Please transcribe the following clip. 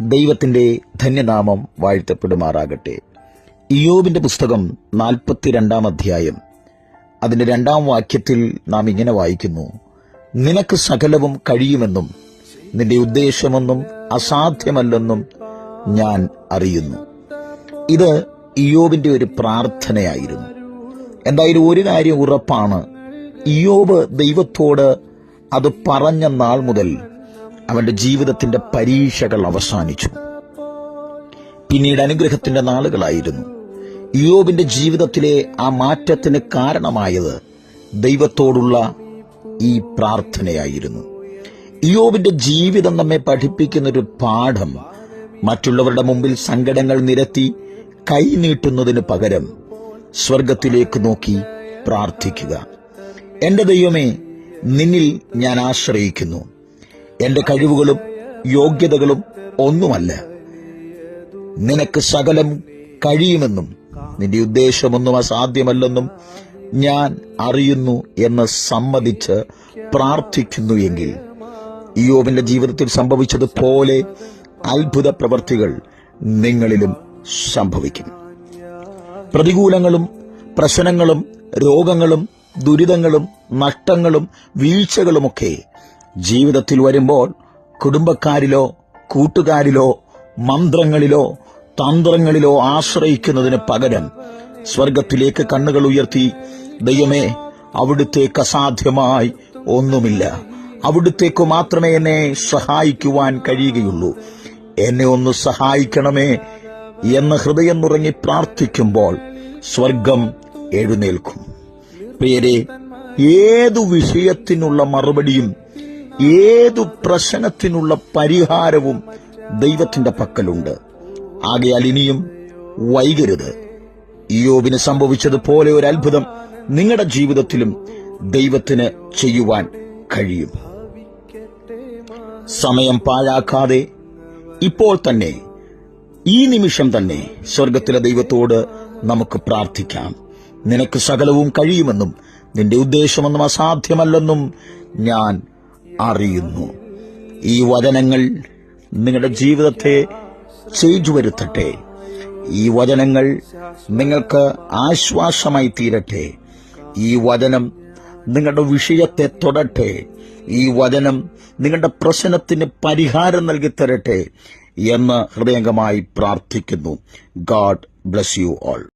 ദൈവത്തിന്റെ ധന്യനാമം വാഴ്ത്തപ്പെടുമാറാകട്ടെ. ഇയോബിന്റെ പുസ്തകം നാൽപ്പത്തിരണ്ടാം അധ്യായം. അതിന്റെ രണ്ടാം വാക്യത്തിൽ നാം ഇങ്ങനെ വായിക്കുന്നു നിനക്ക് സകലവും കഴിയുമെന്നും നിന്റെ ഉദ്ദേശമൊന്നും അസാധ്യമല്ലെന്നും ഞാൻ അറിയുന്നു. ഇത് ഇയോബിന്റെ ഒരു പ്രാർത്ഥനയായിരുന്നു. എന്തായാലും ഒരു കാര്യം ഉറപ്പാണ് ഇയോബ് ദൈവത്തോട് അത് പറഞ്ഞ നാൾ മുതൽ അവന്റെ ജീവിതത്തിന്റെ പരീക്ഷകൾ അവസാനിച്ചു. പിന്നീട് അനുഗ്രഹത്തിന്റെ നാളുകളായിരുന്നു. യോബിന്റെ ജീവിതത്തിലെ ആ മാറ്റത്തിന് കാരണമായത് ദൈവത്തോടുള്ള ഈ പ്രാർത്ഥനയായിരുന്നു. യോബിന്റെ ജീവിതം നമ്മെ പഠിപ്പിക്കുന്ന ഒരു പാഠം മറ്റുള്ളവരുടെ മുമ്പിൽ സങ്കടങ്ങൾ നിരത്തി കൈനീട്ടുന്നതിന് പകരം സ്വർഗത്തിലേക്ക് നോക്കി പ്രാർത്ഥിക്കുക. എന്റെ ദൈവമേ നിന്നിൽ ഞാൻ ആശ്രയിക്കുന്നു. എന്റെ കഴിവുകളും യോഗ്യതകളും ഒന്നുമല്ല. നിനക്ക് സകലം കഴിയുമെന്നും നിന്റെ ഉദ്ദേശമൊന്നും അസാധ്യമല്ലെന്നും ഞാൻ അറിയുന്നു എന്ന് സമ്മതിച്ച് പ്രാർത്ഥിക്കുന്നു എങ്കിൽ യോബിന്റെ ജീവിതത്തിൽ സംഭവിച്ചതുപോലെ അത്ഭുത പ്രവർത്തികൾ നിങ്ങളിലും സംഭവിക്കും. പ്രതികൂലങ്ങളും പ്രശ്നങ്ങളും രോഗങ്ങളും ദുരിതങ്ങളും നഷ്ടങ്ങളും വീഴ്ചകളുമൊക്കെ ജീവിതത്തിൽ വരുമ്പോൾ കുടുംബക്കാരിലോ കൂട്ടുകാരിലോ മന്ത്രങ്ങളിലോ തന്ത്രങ്ങളിലോ ആശ്രയിക്കുന്നതിന് പകരം സ്വർഗത്തിലേക്ക് കണ്ണുകൾ ഉയർത്തി ദൈവമേ അവിടുത്തേക്ക് അസാധ്യമായി ഒന്നുമില്ല. അവിടുത്തേക്ക് മാത്രമേ എന്നെ സഹായിക്കുവാൻ കഴിയുകയുള്ളൂ. എന്നെ ഒന്ന് സഹായിക്കണമേ എന്ന് ഹൃദയം നുറങ്ങി പ്രാർത്ഥിക്കുമ്പോൾ സ്വർഗം എഴുന്നേൽക്കും. പേരെ ഏതു വിഷയത്തിനുള്ള മറുപടിയും ഏതു പ്രശ്നത്തിനുള്ള പരിഹാരവും ദൈവത്തിന്റെ പക്കലുണ്ട്. ആകയാൽ ഇനിയും വൈകരുത്. ഇയോബിന് സംഭവിച്ചതുപോലെ ഒരു അത്ഭുതം നിങ്ങളുടെ ജീവിതത്തിലും ദൈവത്തിന് ചെയ്യുവാൻ കഴിയും. സമയം പാഴാക്കാതെ ഇപ്പോൾ തന്നെ ഈ നിമിഷം തന്നെ സ്വർഗത്തിലെ ദൈവത്തോട് നമുക്ക് പ്രാർത്ഥിക്കാം. നിനക്ക് സകലവും കഴിയുമെന്നും നിന്റെ ഉദ്ദേശമൊന്നും അസാധ്യമല്ലെന്നും ഞാൻ അറിയുന്നു. ഈ വചനങ്ങൾ നിങ്ങളുടെ ജീവിതത്തെ ചെയ്തു വരുത്തട്ടെ ഈ വചനങ്ങൾ നിങ്ങൾക്ക് ആശ്വാസമായി തീരട്ടെ. ഈ വചനം നിങ്ങളുടെ വിഷയത്തെ തൊടട്ടെ. ഈ വചനം നിങ്ങളുടെ പ്രശ്നത്തിന് പരിഹാരം നൽകി തരട്ടെ എന്ന് ഹൃദയംഗമായി പ്രാർത്ഥിക്കുന്നു. God bless you all.